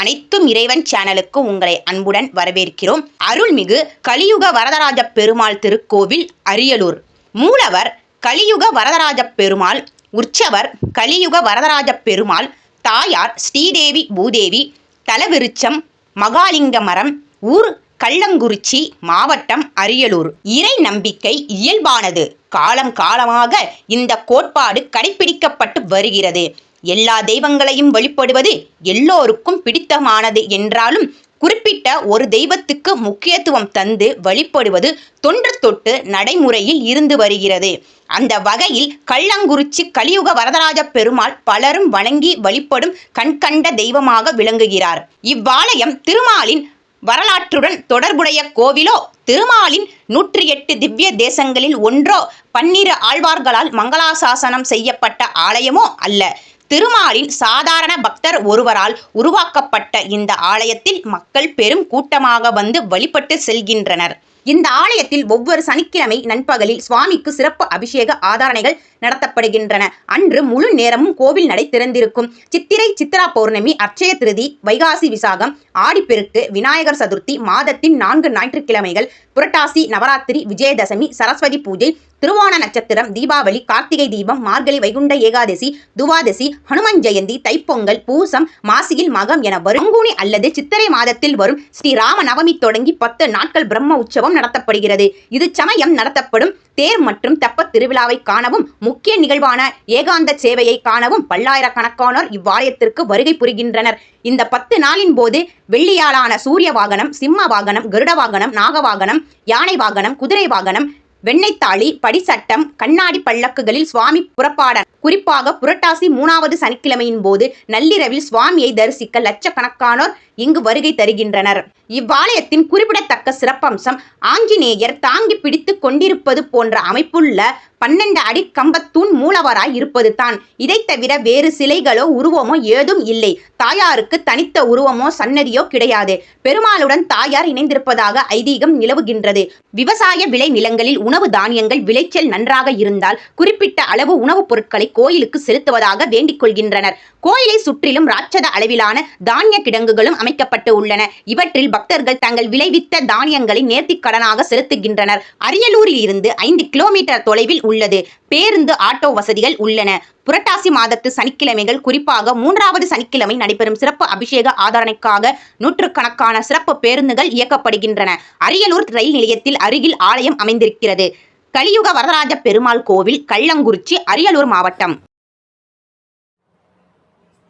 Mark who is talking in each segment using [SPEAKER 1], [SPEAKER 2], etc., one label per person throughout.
[SPEAKER 1] அனைத்தும் இறைவன் சேனலுக்கு உங்களை அன்புடன் வரவேற்கிறோம். அருள்மிகு கலியுக வரதராஜ பெருமாள் திருக்கோவில் அரியலூர். மூலவர் கலியுக வரதராஜ பெருமாள் உற்சவர் கலியுக வரதராஜ பெருமாள் தாயார் ஸ்ரீதேவி பூதேவி தலவிருச்சம் மகாலிங்க மரம் ஊர் கள்ளங்குறிச்சி மாவட்டம் அரியலூர். இறை நம்பிக்கை இயல்பானது. காலம் காலமாக இந்த கோட்பாடு கடைபிடிக்கப்பட்டு வருகிறது. எல்லா தெய்வங்களையும் வழிபடுவது எல்லோருக்கும் பிடித்தமானது என்றாலும் குறிப்பிட்ட ஒரு தெய்வத்துக்கு முக்கியத்துவம் தந்து வழிபடுவது தொன்று தொட்டு நடைமுறையில் இருந்து வருகிறது. அந்த வகையில் கள்ளங்குறிச்சி கலியுக வரதராஜ பெருமாள் பலரும் வணங்கி வழிபடும் கண்கண்ட தெய்வமாக விளங்குகிறார். இவ்வாலயம் திருமாலின் வரலாற்றுடன் தொடர்புடைய கோவிலோ திருமாலின் நூற்றி எட்டு திவ்ய தேசங்களில் ஒன்றோ பன்னிரு ஆழ்வார்களால் மங்களாசாசனம் செய்யப்பட்ட ஆலயமோ அல்ல. திருமாலின் சாதாரண பக்தர் ஒருவரால் உருவாக்கப்பட்ட இந்த ஆலயத்தில் மக்கள் பெரும் கூட்டமாக வந்து வழிபட்டு செல்கின்றனர். இந்த ஆலயத்தில் ஒவ்வொரு சனிக்கிழமை நண்பகலில் சுவாமிக்கு சிறப்பு அபிஷேக ஆதாரணைகள் நடத்தப்படுகின்றன. அன்று முழு நேரமும் கோவில் நடை திறந்திருக்கும். சித்திரை சித்திரா பௌர்ணமி அட்சய திருதி வைகாசி விசாகம் ஆடிப்பெருக்கு விநாயகர் சதுர்த்தி மாதத்தின் நான்கு ஞாயிற்றுக்கிழமைகள் புரட்டாசி நவராத்திரி விஜயதசமி சரஸ்வதி பூஜை திருவோண நட்சத்திரம் தீபாவளி கார்த்திகை தீபம் மார்கழி வைகுண்ட ஏகாதசி துவாதசி ஹனுமன் ஜெயந்தி தைப்பொங்கல் பூசம் மாசியில் மகம் என வரும். பங்குனி அல்லது சித்திரை மாதத்தில் வரும் ஸ்ரீ ராம நவமி தொடங்கி பத்து நாட்கள் பிரம்ம உற்சவம் நடத்தப்படுகிறது. இது சமயம் நடத்தப்படும். தேர் மற்றும் தெப்பத் திருவிழாவை காணவும் முக்கிய நிகழ்வான ஏகாந்த சேவையை காணவும் பல்லாயிரக்கணக்கானோர் இவ்வாலயத்திற்கு வருகை புரிகின்றனர். இந்த பத்து நாளின் போது வெள்ளியாலான சூரிய வாகனம் சிம்ம வாகனம் கருட வாகனம் நாக வாகனம் யானை வாகனம் குதிரை வாகனம் வெண்ணெய்த்தாளி படிசட்டம் கண்ணாடி பல்லக்குகளில் சுவாமி புறப்பாட குறிப்பாக புரட்டாசி மூணாவது சனிக்கிழமையின் போது நள்ளிரவில் சுவாமியை தரிசிக்க லட்சக்கணக்கானோர் இங்கு வருகை தருகின்றனர். இவ்வாலயத்தின் குறிப்பிடத்தக்க சிறப்பம்சம் ஆஞ்சநேயர் தாங்கி பிடித்து கொண்டிருப்பது போன்ற அமைப்புள்ள பன்னெண்டு அடி கம்பத்தூண் மூலவராய் இருப்பது தான். இதை தவிர வேறு சிலைகளோ உருவமோ ஏதும் இல்லை. தாயாருக்கு தனித்த உருவமோ சன்னதியோ கிடையாது. பெருமாளுடன் தாயார் இணைந்திருப்பதாக ஐதீகம் நிலவுகின்றது. விவசாய விளை நிலங்களில் உணவு தானியங்கள் விளைச்சல் நன்றாக இருந்தால் குறிப்பிட்ட அளவு உணவுப் பொருட்களை கோயிலுக்கு செலுத்துவதாக வேண்டிக் கொள்கின்றனர். கோயிலை சுற்றிலும் ராட்சத அளவிலான தானிய கிடங்குகளும் அமைக்கப்பட்டு உள்ளன. இவற்றில் பக்தர்கள் தங்கள் விளைவித்த தானியங்களை நேர்த்திக் கடனாக செலுத்துகின்றனர். அரியலூரில் இருந்து ஐந்து கிலோமீட்டர் தொலைவில் உள்ளது. பேருந்து ஆட்டோ வசதிகள் உள்ளன. புரட்டாசி மாதத்து சனிக்கிழமைகள் குறிப்பாக மூன்றாவது சனிக்கிழமை நடைபெறும் சிறப்பு அபிஷேக ஆதரணைக்காக நூற்றுக்கணக்கான சிறப்பு பேருந்துகள் இயக்கப்படுகின்றன. அரியலூர் ரயில் நிலையத்தில் அருகில் ஆலயம் அமைந்திருக்கிறது. கலியுக வரதராஜ பெருமாள் கோவில் கள்ளங்குறிச்சி அரியலூர் மாவட்டம்.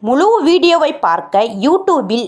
[SPEAKER 1] முழு வீடியோவை பார்க்க யூடியூபில்